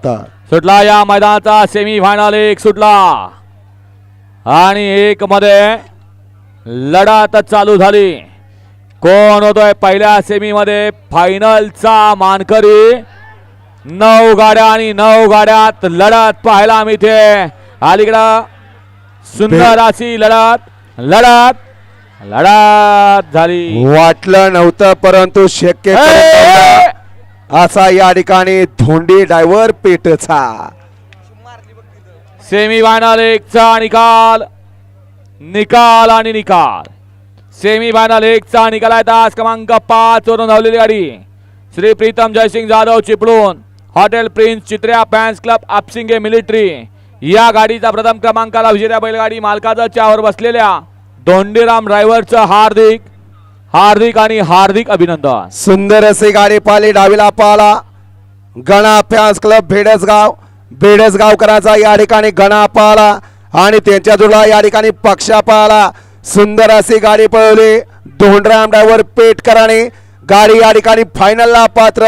शकतात सुटला या मैदानाचा सेमी फायनल एक सुटला. आणि एक मध्ये लढत चालू झाली. कोण होतोय पहिल्या सेमी मध्ये? फायनलचा मानकरी. नऊ गाड्या आणि नऊ गाड्यात लढत पाहायला मिळते. अलीकडं सुंदर अशी लढत लढत लढत झाली. वाटलं नव्हतं परंतु शक्य. असा या ठिकाणी धोंडी ड्रायव्हर पेटचा. सेमी फायनल एकचा निकाल. निकाल आणि निकाल. सेमी फायनल एकचा निकाल आहे तास क्रमांक पाच वरून धावलेली गाडी. श्री प्रीतम जयसिंग जाधव चिपळूण हॉटेल प्रिन्स चित्र्या फॅन्स क्लब आपसिंगे मिलिटरी. या गाडीचा प्रथम क्रमांकाला विजेत्या बैलगाडी मालकाचा चावर बसलेल्या दोंडीराम ड्रायव्हरचं हार्दिक हार्दिक आणि हार्दिक अभिनंदन. सुंदर अशी गाडी पाहिली डावीला पाला. गणा फॅन्स क्लब भेडसगाव भेडसगावकरांचा या ठिकाणी गणा पाला आणि त्यांच्या जोडला या ठिकाणी पक्षा पाला. सुंदर अशी गाडी पळवली धोंडराम ड्रायव्हर पेटकराने गाडी या ठिकाणी फायनलला पात्र.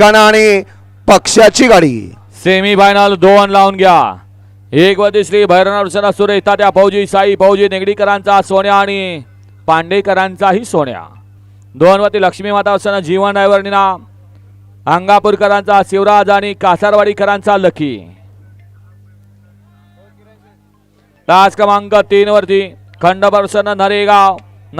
गणाने पक्षाची गाडी. सेमी फायनल दोन लावून घ्या. एक वरती श्री भैरवनाथ सुरे तात्या फौजी साई फौजी नेगडीकरांचा सोन्या आणि पांडेकरांचाही सोन्या. दोनवती लक्ष्मी माता असताना जीवन ड्रायव्हर अंगापूरकरांचा शिवराज आणि कासारवाडीकरांचा लकी. तास क्रमांक तीन वरती खंड नरेगाव.